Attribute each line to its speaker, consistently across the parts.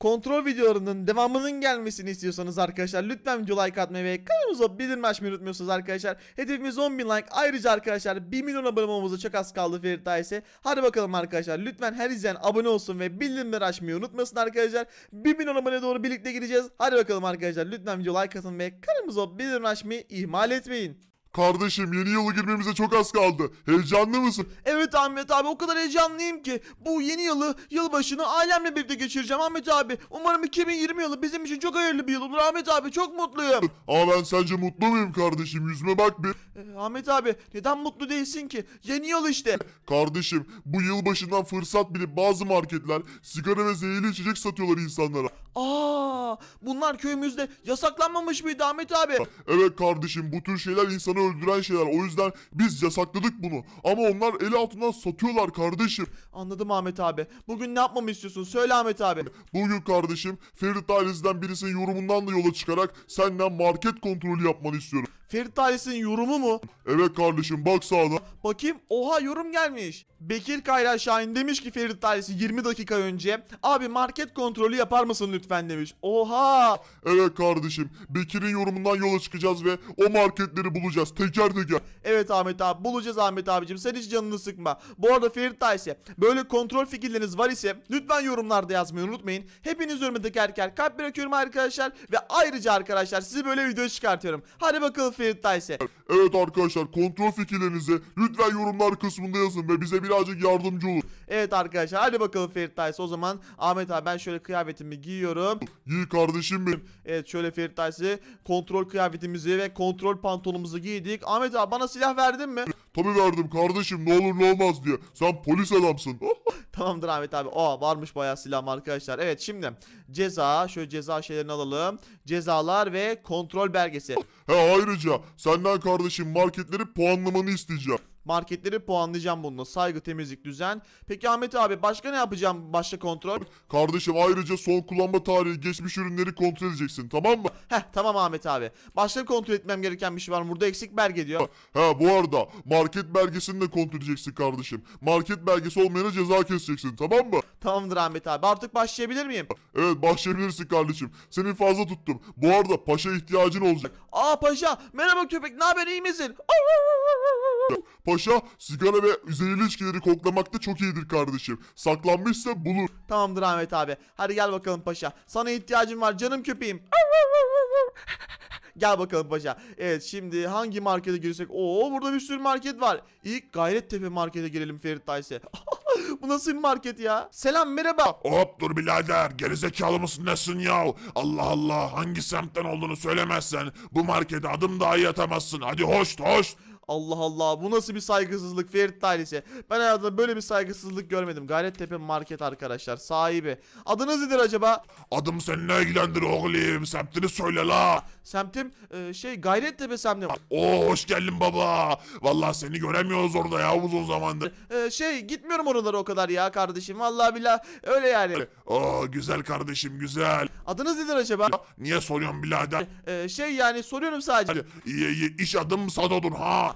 Speaker 1: Kontrol videolarının devamının gelmesini istiyorsanız arkadaşlar lütfen video like atmayı ve kanalımıza bildirim açmayı unutmuyorsunuz arkadaşlar. Hedefimiz 10.000 like. Ayrıca arkadaşlar 1 milyon abone olmamıza çok az kaldı Ferit Ailesi. Hadi bakalım arkadaşlar lütfen her izleyen abone olsun ve bildirimleri açmayı unutmasın arkadaşlar. 1 milyon abone doğru birlikte gideceğiz. Hadi bakalım arkadaşlar lütfen video like atın ve kanalımıza bildirim açmayı ihmal etmeyin.
Speaker 2: Kardeşim yeni yıla girmemize çok az kaldı. Heyecanlı mısın?
Speaker 1: Evet Ahmet abi o kadar heyecanlıyım ki bu yeni yılı yılbaşını ailemle birlikte geçireceğim Ahmet abi. Umarım 2020 yılı bizim için çok hayırlı bir yıl olur Ahmet abi çok mutluyum.
Speaker 2: Ama ben sence mutlu muyum kardeşim? Yüzüme bak bir.
Speaker 1: Ee, Ahmet abi neden mutlu değilsin ki? Yeni yıl işte.
Speaker 2: Kardeşim bu yılbaşından fırsat bilip bazı marketler sigara ve zehirli içecek satıyorlar insanlara.
Speaker 1: Aa, bunlar köyümüzde yasaklanmamış mıydı Ahmet abi?
Speaker 2: Evet kardeşim bu tür şeyler insanı öldüren şeyler. O yüzden biz yasakladık bunu. Ama onlar el altından satıyorlar kardeşim.
Speaker 1: Anladım Ahmet abi. Bugün ne yapmamı istiyorsun? Söyle Ahmet abi.
Speaker 2: Bugün kardeşim Ferit ailesinden birisinin yorumundan da yola çıkarak senden market kontrolü yapmanı istiyorum.
Speaker 1: Ferit ailesinin yorumu mu?
Speaker 2: Evet kardeşim bak sağda.
Speaker 1: Bakayım. Oha yorum gelmiş. Bekir Kayra Şahin demiş ki Ferit ailesi 20 dakika önce abi market kontrolü yapar mısın lütfen demiş. Oha.
Speaker 2: Evet kardeşim Bekir'in yorumundan yola çıkacağız ve o marketleri bulacağız teker teker.
Speaker 1: Evet Ahmet abi bulacağız Ahmet abicim sen hiç canını sıkma. Bu arada Ferit Ailesi böyle kontrol fikirleriniz var ise lütfen yorumlarda yazmayı unutmayın. Hepiniz yoruma tekerker kalp bırakıyorum arkadaşlar ve ayrıca arkadaşlar size böyle video çıkartıyorum. Hadi bakalım Ferit.
Speaker 2: Evet arkadaşlar kontrol fikirlerinizi lütfen yorumlar kısmında yazın ve bize birazcık yardımcı olun.
Speaker 1: Evet arkadaşlar hadi bakalım Ferit Ailesi o zaman Ahmet abi ben şöyle kıyafetimi giyiyorum.
Speaker 2: İyi kardeşim benim.
Speaker 1: Evet şöyle Ferit Ailesi kontrol kıyafetimizi ve kontrol pantolonumuzu giydik. Ahmet abi bana silah verdin mi?
Speaker 2: Tabi verdim kardeşim ne olur ne olmaz diye. Sen polis adamsın.
Speaker 1: Tamamdır Ahmet abi. Aa varmış bayağı silahım arkadaşlar. Evet şimdi ceza şöyle ceza şeylerini alalım. Cezalar ve kontrol belgesi.
Speaker 2: He ayrıca senden kardeşim marketleri puanlamanı isteyeceğim.
Speaker 1: Marketleri puanlayacağım bununla. Saygı, temizlik, düzen. Peki Ahmet abi başka ne yapacağım başka kontrol?
Speaker 2: Kardeşim ayrıca son kullanma tarihi geçmiş ürünleri kontrol edeceksin tamam mı?
Speaker 1: Heh tamam Ahmet abi. Başka kontrol etmem gereken bir şey var mı? Burada eksik belge diyor.
Speaker 2: He bu arada market belgesini de kontrol edeceksin kardeşim. Market belgesi olmayana ceza keseceksin tamam mı?
Speaker 1: Tamamdır Ahmet abi. Artık başlayabilir miyim?
Speaker 2: Evet başlayabilirsin kardeşim. Seni fazla tuttum. Bu arada paşa ihtiyacın olacak.
Speaker 1: Aa paşa. Merhaba köpek. Ne haber iyi misin?
Speaker 2: Paşa sigara ve zehirli içkileri koklamakta çok iyidir kardeşim. Saklanmışsa bulur.
Speaker 1: Tamamdır Ahmet abi. Hadi gel bakalım paşa. Sana ihtiyacım var canım köpeğim. Gel bakalım paşa. Evet şimdi hangi markete girsek? Oo burada bir sürü market var. İlk Gayrettepe markete girelim Ferit Tayse. Bu nasıl bir market ya? Selam merhaba.
Speaker 3: Hop dur birader gerizekalı mısın nesin ya? Allah Allah hangi semtten olduğunu söylemezsen bu markete adım dahi atamazsın. Hadi hoş hoş.
Speaker 1: Allah Allah bu nasıl bir saygısızlık Ferit ailesi. Ben hayatımda böyle bir saygısızlık görmedim. Gayrettepe market arkadaşlar sahibi. Adınız nedir acaba?
Speaker 3: Adım seni ne ilgilendir oğlum semtini söyle la.
Speaker 1: Semtim e, şey Gayrettepe semtim.
Speaker 3: Oo hoş geldin baba. Vallahi seni göremiyoruz orada ya uzun zamandır.
Speaker 1: E, şey gitmiyorum oralara o kadar ya kardeşim. Vallahi billah öyle yani.
Speaker 3: Oo güzel kardeşim güzel.
Speaker 1: Adınız nedir acaba?
Speaker 3: Niye soruyorsun birader?
Speaker 1: E, şey yani soruyorum sadece.
Speaker 3: Hadi iyi iyi iş adım Sadod'un ha.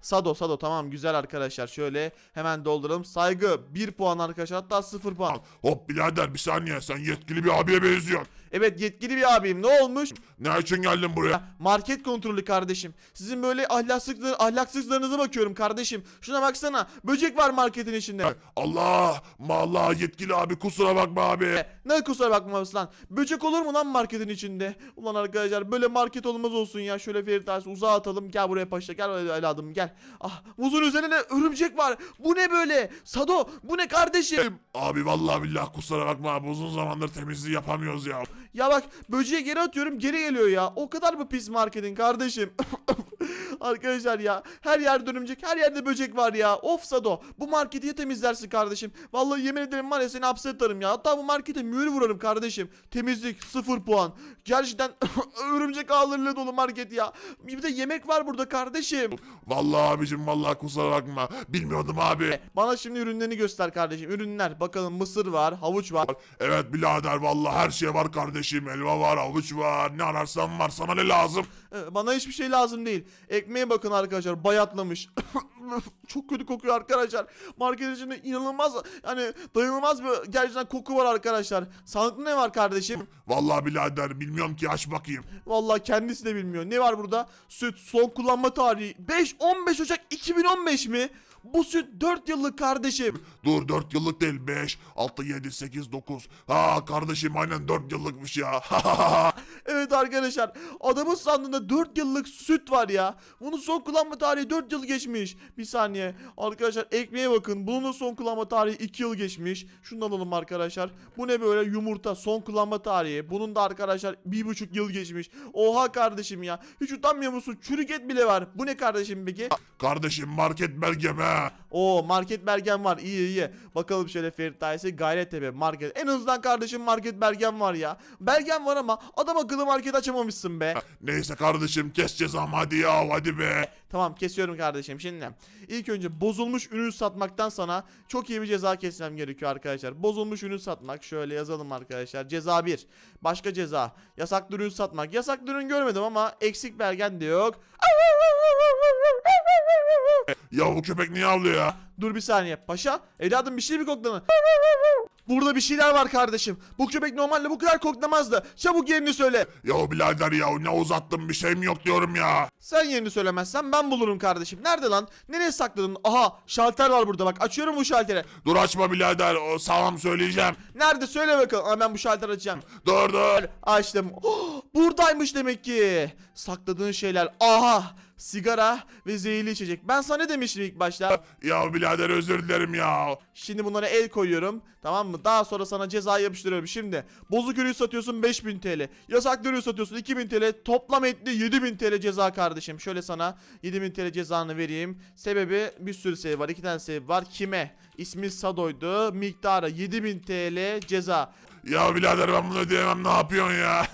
Speaker 1: Sado Sado tamam güzel arkadaşlar. Şöyle hemen dolduralım. Saygı 1 puan arkadaşlar hatta 0 puan.
Speaker 3: Hop birader bir saniye sen yetkili bir abiye benziyorsun.
Speaker 1: Evet yetkili bir abiyim. Ne olmuş?
Speaker 3: Ne için geldin buraya?
Speaker 1: Market kontrolü kardeşim. Sizin böyle ahlaksızlık, ahlaksızlarınıza bakıyorum kardeşim. Şuna baksana. Böcek var marketin içinde.
Speaker 3: Allah Allah yetkili abi kusura bakma abi.
Speaker 1: Ne kusura bakma lan. Böcek olur mu lan marketin içinde? Ulan arkadaşlar böyle market olmaz olsun ya. Şöyle Ferit Ays uzağa atalım. Gel buraya paşa. Gel evladım gel. Ah muzun üzerine örümcek var. Bu ne böyle? Sado bu ne kardeşim?
Speaker 3: Abi vallahi billahi kusura bakma abi uzun zamandır temizliği yapamıyoruz ya.
Speaker 1: Ya bak böceği geri atıyorum geri geliyor ya. O kadar mı pis marketin kardeşim? Arkadaşlar ya her yerde örümcek her yerde böcek var ya. Of Sado bu marketi ya temizlersin kardeşim. Vallahi yemin ederim var ya seni hapse atarım ya. Hatta bu markete mühür vurarım kardeşim. Temizlik sıfır puan. Gerçekten örümcek ağlarıyla dolu market ya. Bir de yemek var burada kardeşim.
Speaker 3: Vallahi abicim vallahi kusura bakma bilmiyordum abi.
Speaker 1: Bana şimdi ürünlerini göster kardeşim. Ürünler bakalım mısır var havuç var.
Speaker 3: Evet birader vallahi her şey var kardeşim elma var avuç var ne ararsan var sana ne lazım?
Speaker 1: Ee, Bana hiçbir şey lazım değil. Ekmeğe bakın arkadaşlar bayatlamış. çok kötü kokuyor arkadaşlar. Market içinde inanılmaz yani dayanılmaz bir gerçekten koku var arkadaşlar. Sağlıklı ne var kardeşim?
Speaker 3: Vallahi birader bilmiyorum ki aç bakayım.
Speaker 1: Vallahi kendisi de bilmiyor. Ne var burada? Süt son kullanma tarihi 5 15 Ocak 2015 mi? Bu süt 4 yıllık kardeşim.
Speaker 3: Dur 4 yıllık değil 5, 6, 7, 8, 9. Ha kardeşim aynen 4 yıllıkmış ya.
Speaker 1: Evet arkadaşlar adamın sandığında 4 yıllık süt var ya. Bunun son kullanma tarihi 4 yıl geçmiş. Bir saniye arkadaşlar ekmeğe bakın. Bunun da son kullanma tarihi 2 yıl geçmiş. Şunu alalım arkadaşlar. Bu ne böyle yumurta son kullanma tarihi. Bunun da arkadaşlar 1,5 yıl geçmiş. Oha kardeşim ya. Hiç utanmıyor musun? Çürük et bile var. Bu ne kardeşim peki?
Speaker 3: kardeşim market belgem
Speaker 1: Oo market belgem var. İyi iyi. Bakalım şöyle Ferit Dairesi Gayrettepe market. En azından kardeşim market belgem var ya. Belgem var ama adam akıllı market açamamışsın be.
Speaker 3: Neyse kardeşim kes cezamı hadi ya hadi be.
Speaker 1: Tamam kesiyorum kardeşim şimdi. İlk önce bozulmuş ürün satmaktan sana çok iyi bir ceza kesmem gerekiyor arkadaşlar. Bozulmuş ürün satmak şöyle yazalım arkadaşlar. Ceza 1. Başka ceza. Yasaklı ürün satmak. Yasaklı ürün görmedim ama eksik belgen de yok.
Speaker 3: Ya bu köpek niye avlıyor ya?
Speaker 1: Dur bir saniye. Paşa evladım bir şey mi kokladın? Burada bir şeyler var kardeşim. Bu köpek normalde bu kadar koklamazdı. Çabuk yerini söyle.
Speaker 3: Ya birader ya ne uzattın bir şeyim yok diyorum ya.
Speaker 1: Sen yerini söylemezsen ben bulurum kardeşim. Nerede lan? Nereye sakladın? Aha şalter var burada bak. Açıyorum bu şalteri.
Speaker 3: Dur açma birader o sağlam söyleyeceğim.
Speaker 1: Nerede söyle bakalım. Aa, ben bu şalteri açacağım.
Speaker 3: Dur dur.
Speaker 1: Açtım. Oh, buradaymış demek ki. Sakladığın şeyler. Aha. Sigara ve zehirli içecek. Ben sana ne demiştim ilk başta?
Speaker 3: Ya birader özür dilerim ya.
Speaker 1: Şimdi bunlara el koyuyorum. Tamam mı? Daha sonra sana ceza yapıştırıyorum. Şimdi bozuk ürün satıyorsun 5000 TL. Yasaklı ürün satıyorsun 2000 TL. Toplam etli 7000 TL ceza kardeşim. Şöyle sana 7000 TL cezanı vereyim. Sebebi bir sürü sebep var. iki tane sebep var. Kime? İsmi Sado'ydu. Miktarı 7000 TL ceza.
Speaker 3: Ya birader ben bunu ödeyemem ne yapıyorsun ya?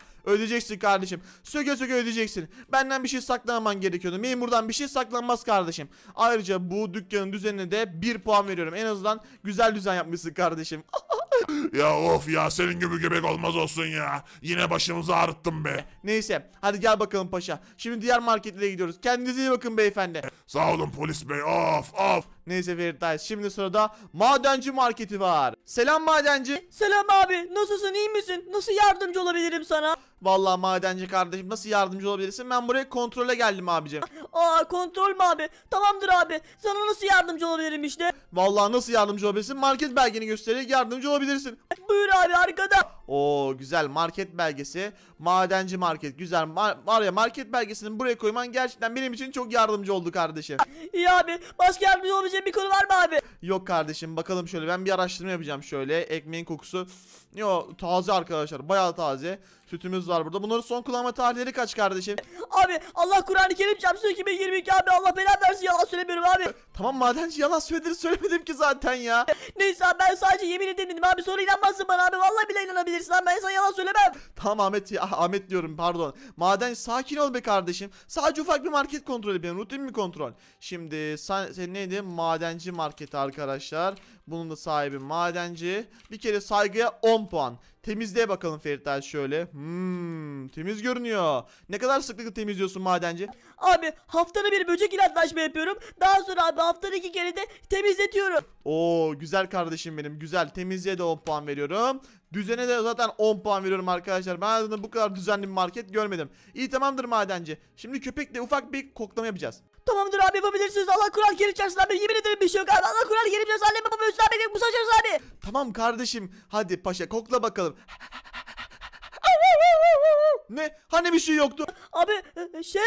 Speaker 1: Ödeyeceksin kardeşim. Söke söke ödeyeceksin. Benden bir şey saklamaman gerekiyordu. Benim buradan bir şey saklanmaz kardeşim. Ayrıca bu dükkanın düzenine de 1 puan veriyorum. En azından güzel düzen yapmışsın kardeşim.
Speaker 3: ya of ya senin gibi göbek olmaz olsun ya. Yine başımızı ağrıttın be.
Speaker 1: Neyse hadi gel bakalım paşa. Şimdi diğer marketlere gidiyoruz. Kendinize iyi bakın beyefendi.
Speaker 3: Sağ olun polis bey of of.
Speaker 1: Neyse Ferit Dayız. Şimdi sırada madenci marketi var. Selam madenci.
Speaker 4: Selam abi. Nasılsın? iyi misin? Nasıl yardımcı olabilirim sana?
Speaker 1: Vallahi madenci kardeşim nasıl yardımcı olabilirsin? Ben buraya kontrole geldim abicim.
Speaker 4: Aa kontrol mü abi? Tamamdır abi. Sana nasıl yardımcı olabilirim işte?
Speaker 1: Vallahi nasıl yardımcı olabilirsin? Market belgeni göstererek yardımcı olabilirsin.
Speaker 4: Buyur abi arkada.
Speaker 1: Oo güzel market belgesi. Madenci market güzel. Ma- var ya market belgesini buraya koyman gerçekten benim için çok yardımcı oldu kardeşim.
Speaker 4: İyi abi. Başka yardımcı olabileceğim bir konu var mı abi?
Speaker 1: Yok kardeşim bakalım şöyle ben bir araştırma yapacağım şöyle. Ekmeğin kokusu. Yo taze arkadaşlar bayağı taze. Sütümüz var burada. Bunların son kullanma tarihleri kaç kardeşim?
Speaker 4: Abi Allah Kur'an-ı Kerim çarpsın 2022 abi. Allah belanı versin yalan söylemiyorum abi.
Speaker 1: Tamam madenci yalan söyledin söylemedim ki zaten ya.
Speaker 4: Neyse abi ben sadece yemin ederim abi. Sonra inanmazsın bana abi. Vallahi bile inanabilirsin abi. Ben sana yalan söylemem.
Speaker 1: Tamam Ahmet ya, Ahmet diyorum pardon. Maden sakin ol be kardeşim. Sadece ufak bir market kontrolü benim rutin bir kontrol. Şimdi sen, sen neydi? Madenci marketi arkadaşlar. Bunun da sahibi madenci. Bir kere saygıya 10 puan. Temizliğe bakalım Feritler şöyle. Hmm, temiz görünüyor. Ne kadar sıklıkla temizliyorsun madenci?
Speaker 4: Abi haftada bir böcek ilaçlaşma yapıyorum. Daha sonra abi haftada iki kere de temizletiyorum.
Speaker 1: Oo güzel kardeşim benim güzel. Temizliğe de 10 puan veriyorum. Düzene de zaten 10 puan veriyorum arkadaşlar. Ben hayatımda bu kadar düzenli bir market görmedim. İyi tamamdır madenci. Şimdi köpekle ufak bir koklama yapacağız.
Speaker 4: Tamamdır abi yapabilirsiniz. Allah Kur'an Kerim çarpsın abi. Yemin ederim bir şey yok abi. Allah Kur'an Kerim çarpsın. Annem babam Hüsnü abi. Musa çarpsın abi.
Speaker 1: Tamam kardeşim. Hadi paşa kokla bakalım. Ne? Hani bir şey yoktu?
Speaker 4: Abi e, şey.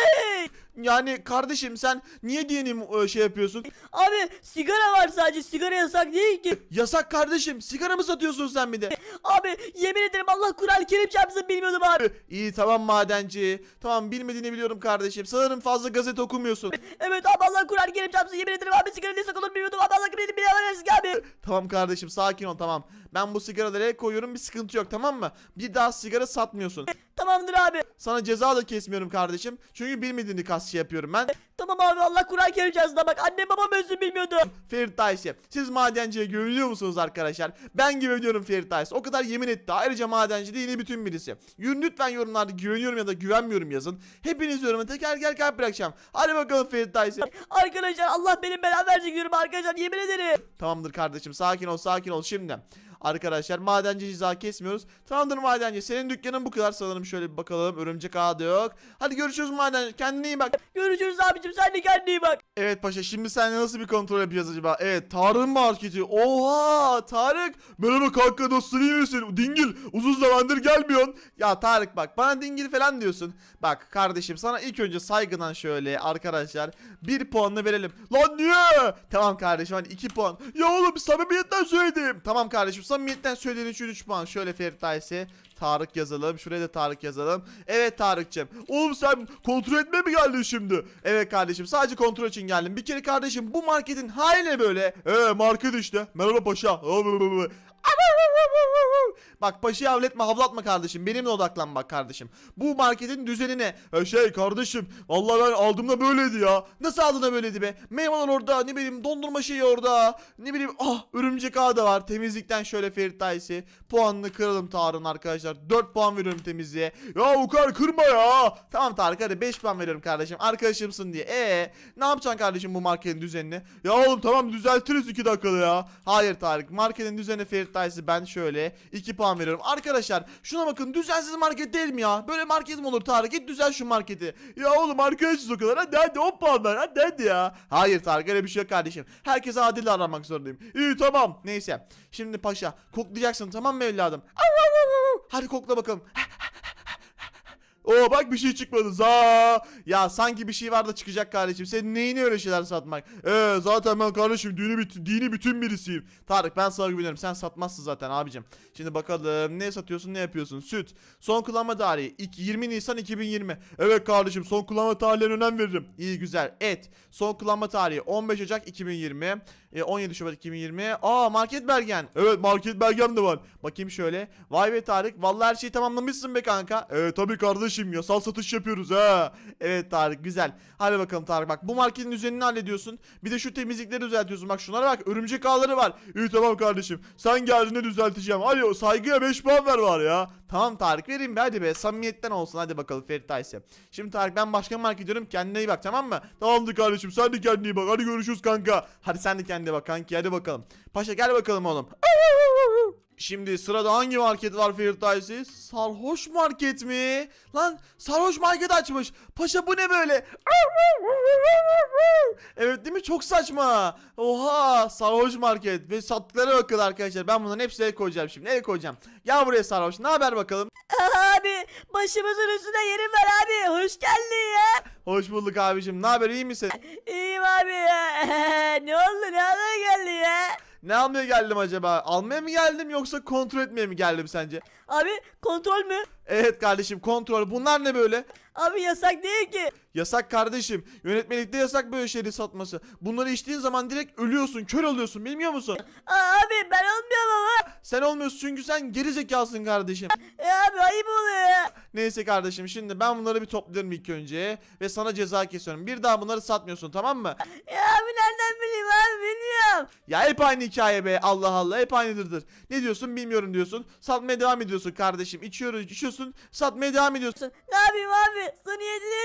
Speaker 1: Yani kardeşim sen niye diyenim şey yapıyorsun?
Speaker 4: Abi sigara var sadece. Sigara yasak değil ki.
Speaker 1: Yasak kardeşim. Sigara mı satıyorsun sen bir de?
Speaker 4: Abi yemin ederim Allah Kur'an Kerim çarpsın bilmiyordum abi.
Speaker 1: İyi tamam madenci. Tamam bilmediğini biliyorum kardeşim. Sanırım fazla gazete okumuyorsun.
Speaker 4: Evet abi Allah Kur'an Kerim çarpsın yemin ederim abi sigara ne sakın bilmiyordum abi Allah Kur'an Kerim abi.
Speaker 1: Tamam kardeşim sakin ol tamam. Ben bu sigaraları el koyuyorum bir sıkıntı yok tamam mı? Bir daha sigara satmıyorsun.
Speaker 4: Tamamdır Tamamdır abi.
Speaker 1: Sana ceza da kesmiyorum kardeşim. Çünkü bilmediğini kas şey yapıyorum ben.
Speaker 4: Tamam abi Allah Kur'an kerim çarşısında bak annem babam özüm bilmiyordu.
Speaker 1: Ferit Dayse. Siz madenciye güveniyor musunuz arkadaşlar? Ben güveniyorum Ferit Dayse. O kadar yemin etti. Ayrıca madenci değil bütün birisi. Yorum lütfen yorumlarda güveniyorum ya da güvenmiyorum yazın. Hepiniz yoruma teker teker kalp bırakacağım. Hadi bakalım Ferit Dayse.
Speaker 4: Arkadaşlar Allah benim belamı verecek diyorum arkadaşlar yemin ederim.
Speaker 1: Tamamdır kardeşim sakin ol sakin ol şimdi. Arkadaşlar madenci ceza kesmiyoruz. Tamamdır madenci senin dükkanın bu kadar sanırım şöyle bir bakalım. Örümcek ağı da yok. Hadi görüşürüz madenci kendine iyi bak.
Speaker 4: Görüşürüz abicim sen de kendine iyi bak.
Speaker 1: Evet paşa şimdi seninle nasıl bir kontrol yapacağız acaba? Evet Tarık'ın marketi. Oha Tarık. Merhaba kanka dostum iyi misin? Dingil uzun zamandır gelmiyorsun. Ya Tarık bak bana dingil falan diyorsun. Bak kardeşim sana ilk önce saygıdan şöyle arkadaşlar bir puanla verelim. Lan niye? Tamam kardeşim hani 2 puan. Ya oğlum samimiyetten söyledim. Tamam kardeşim samimiyetten söylediğin için 3 puan. Şöyle Ferit Dayse. Tarık yazalım. Şuraya da Tarık yazalım. Evet Tarık'cığım. Oğlum sen kontrol etmeye mi geldin şimdi? Evet kardeşim sadece kontrol için geldim. Bir kere kardeşim bu marketin hali ne böyle? Eee market işte. Merhaba paşa. Bak paşayı havletme havlatma kardeşim. Benimle odaklan bak kardeşim. Bu marketin düzenine. E şey kardeşim. Vallahi ben aldığımda böyleydi ya. Nasıl aldığımda böyleydi be? Meyveler orada. Ne bileyim dondurma şeyi orada. Ne bileyim ah örümcek ağı da var. Temizlikten şöyle Ferit Daysi. Puanını kıralım Tarık'ın arkadaşlar. 4 puan veriyorum temizliğe. Ya o kadar kırma ya. Tamam Tarık hadi 5 puan veriyorum kardeşim. Arkadaşımsın diye. E ne yapacaksın kardeşim bu marketin düzenini? Ya oğlum tamam düzeltiriz 2 dakikada ya. Hayır Tarık. Marketin düzeni Ferit Daysi ben şöyle 2 puan veriyorum. Arkadaşlar şuna bakın düzensiz market değil mi ya? Böyle market mi olur Tarık? Git düzen şu marketi. Ya oğlum arkadaşız o kadar. Hadi hadi 10 puan ver. Hadi hadi ya. Hayır Tarık öyle bir şey yok kardeşim. Herkese adil davranmak zorundayım. İyi tamam. Neyse. Şimdi paşa koklayacaksın tamam mı evladım? Hadi kokla bakalım. Oo bak bir şey çıkmadı za. Ya sanki bir şey var da çıkacak kardeşim. Senin neyini öyle şeyler satmak? Ee zaten ben kardeşim dini, bit- dini bütün birisiyim. Tarık ben sana güveniyorum. Sen satmazsın zaten abicim. Şimdi bakalım ne satıyorsun ne yapıyorsun? Süt. Son kullanma tarihi. İki- 20 Nisan 2020. Evet kardeşim son kullanma tarihlerine önem veririm. İyi güzel. Et. Son kullanma tarihi 15 Ocak 2020. E, 17 Şubat 2020. Aa market belgen. Evet market belgem de var. Bakayım şöyle. Vay be Tarık. Vallahi her şeyi tamamlamışsın be kanka. Evet tabii kardeşim yasal satış yapıyoruz ha. Evet Tarık güzel. Hadi bakalım Tarık bak bu marketin düzenini hallediyorsun. Bir de şu temizlikleri düzeltiyorsun. Bak şunlara bak örümcek ağları var. İyi tamam kardeşim. Sen geldiğinde düzelteceğim. Hadi o saygıya 5 puan ver var ya. Tamam Tarık vereyim be hadi be. Samimiyetten olsun hadi bakalım Ferit Ayse. Şimdi Tarık ben başka market gidiyorum. Kendine iyi bak tamam mı? Tamamdır kardeşim sen de kendine iyi bak. Hadi görüşürüz kanka. Hadi sen de kendine bak kanki hadi bakalım. Paşa gel bakalım oğlum. Şimdi sırada hangi market var Ferit Daysi? Sarhoş market mi? Lan sarhoş market açmış. Paşa bu ne böyle? Evet değil mi? Çok saçma. Oha sarhoş market. Ve sattıkları bakın arkadaşlar. Ben bunların hepsine el koyacağım şimdi. El koyacağım. Gel buraya sarhoş. Ne haber bakalım?
Speaker 4: Abi başımızın üstüne yerim var abi hoş geldin ya.
Speaker 1: Hoş bulduk abicim. Ne haber? iyi misin?
Speaker 4: İyiyim abi ya. ne oldu ne almaya geldin ya?
Speaker 1: Ne almaya geldim acaba? Almaya mı geldim yoksa kontrol etmeye mi geldim sence?
Speaker 4: Abi kontrol mü?
Speaker 1: Evet kardeşim kontrol. Bunlar ne böyle?
Speaker 4: Abi yasak değil ki.
Speaker 1: Yasak kardeşim. Yönetmelikte yasak böyle şeyleri satması. Bunları içtiğin zaman direkt ölüyorsun, kör oluyorsun. Bilmiyor musun?
Speaker 4: Aa, abi ben olmuyorum ama.
Speaker 1: Sen olmuyorsun çünkü sen geri zekalısın kardeşim.
Speaker 4: E abi ayıp oluyor ya.
Speaker 1: Neyse kardeşim şimdi ben bunları bir toplarım ilk önce ve sana ceza kesiyorum. Bir daha bunları satmıyorsun tamam mı?
Speaker 4: Ya abi nereden bileyim abi bilmiyorum.
Speaker 1: Ya hep aynı hikaye be Allah Allah hep aynıdırdır. Ne diyorsun bilmiyorum diyorsun. Satmaya devam ediyorsun kardeşim. İçiyoruz içiyorsun satmaya devam ediyorsun.
Speaker 4: Ne yapayım abi? Tadı efsane.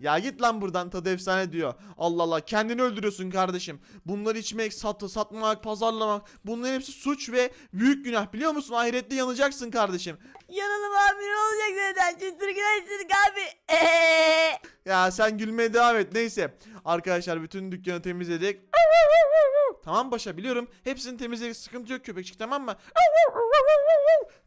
Speaker 1: Ya git lan buradan tadı efsane diyor. Allah Allah kendini öldürüyorsun kardeşim. Bunları içmek, satı, satmak, pazarlamak bunların hepsi suç ve büyük günah biliyor musun? Ahirette yanacaksın kardeşim.
Speaker 4: Yanalım abi ne olacak zaten? Çizdirgiler abi. Eee.
Speaker 1: Ya sen gülmeye devam et neyse. Arkadaşlar bütün dükkanı temizledik. Tamam başa biliyorum. Hepsini temizledik sıkıntı yok köpekçik tamam mı?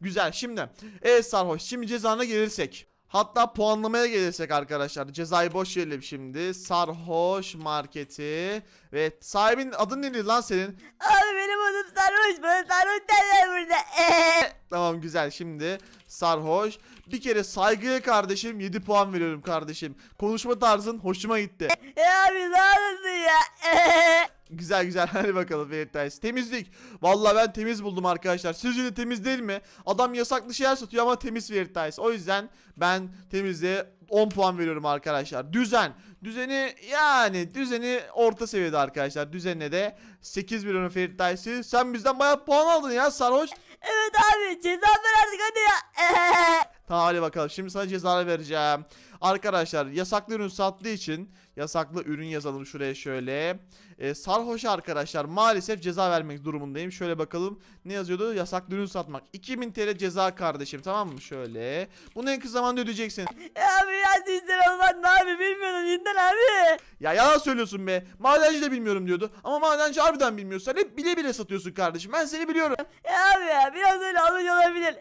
Speaker 1: Güzel şimdi. Evet sarhoş şimdi cezana gelirsek. Hatta puanlamaya gelirsek arkadaşlar. Cezayı boş verelim şimdi. Sarhoş marketi. Ve sahibin adın neydi lan senin?
Speaker 4: Abi benim adım sarhoş. Bana sarhoş derler burada. Eee.
Speaker 1: Tamam güzel şimdi. Sarhoş. Bir kere saygıya kardeşim 7 puan veriyorum kardeşim. Konuşma tarzın hoşuma gitti.
Speaker 4: E abi ne olursun ya. Eee.
Speaker 1: Güzel güzel hadi bakalım Ferit Tays. Temizlik. Vallahi ben temiz buldum arkadaşlar. Sizce de temiz değil mi? Adam yasaklı şeyler satıyor ama temiz Ferit Tays. O yüzden ben temizliğe 10 puan veriyorum arkadaşlar. Düzen. Düzeni yani düzeni orta seviyede arkadaşlar. Düzenine de 8 veriyorum Ferit Tays'i. Sen bizden bayağı puan aldın ya sarhoş.
Speaker 4: Evet abi ceza ver artık hadi ya.
Speaker 1: Tamam hadi bakalım. Şimdi sana ceza vereceğim. Arkadaşlar yasaklı ürün sattığı için yasaklı ürün yazalım şuraya şöyle. Ee, sarhoş arkadaşlar maalesef ceza vermek durumundayım. Şöyle bakalım ne yazıyordu? Yasaklı ürün satmak. 2000 TL ceza kardeşim tamam mı? Şöyle. Bunu en kısa zamanda ödeyeceksin.
Speaker 4: ya sizden olmaz ne abi bilmiyordum cidden abi.
Speaker 1: Ya yalan söylüyorsun be. Madenci de bilmiyorum diyordu. Ama madenci harbiden bilmiyorsun. Hep bile bile satıyorsun kardeşim. Ben seni biliyorum.
Speaker 4: Ya abi ya biraz öyle olmuş olabilir.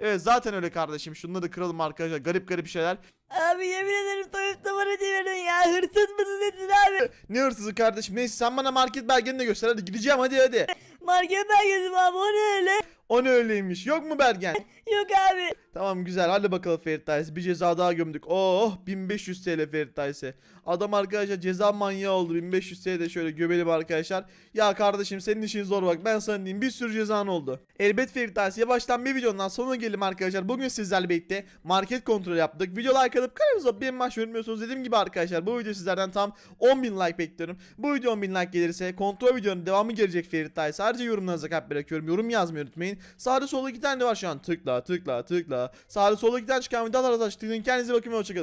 Speaker 1: Evet zaten öyle kardeşim. Şunları da kıralım arkadaşlar. Garip garip şeyler.
Speaker 4: abi yemin ederim soyup bana çevirdin ya hırsız mısın nesin abi?
Speaker 1: Ne hırsızı kardeşim? Neyse sen bana market belgeni de göster. Hadi gideceğim hadi hadi.
Speaker 4: Market merkezi mi abi o ne öyle?
Speaker 1: O ne öyleymiş? Yok mu belgen?
Speaker 4: Yok abi.
Speaker 1: Tamam güzel hadi bakalım Ferit Tays'i. Bir ceza daha gömdük. Oh 1500 TL Ferit Tays'i. Adam arkadaşlar ceza manyağı oldu. 1500 TL de şöyle gömelim arkadaşlar. Ya kardeşim senin işin zor bak. Ben sana diyeyim bir sürü cezan oldu. Elbet Ferit Tays'i yavaştan bir videonun sonuna gelelim arkadaşlar. Bugün sizlerle birlikte market kontrol yaptık. Video like alıp kanalımıza bir maç unutmuyorsunuz. Dediğim gibi arkadaşlar bu video sizlerden tam 10.000 like bekliyorum. Bu video 10.000 like gelirse kontrol videonun devamı gelecek Ferit Tays. Sadece yorumlarınıza kalp bırakıyorum. Yorum yazmayı unutmayın. Sağda solda iki tane de var şu an. Tıkla tıkla tıkla. Sağda solda iki tane çıkan videolar açtık. Kendinize bakın ve hoşçakalın.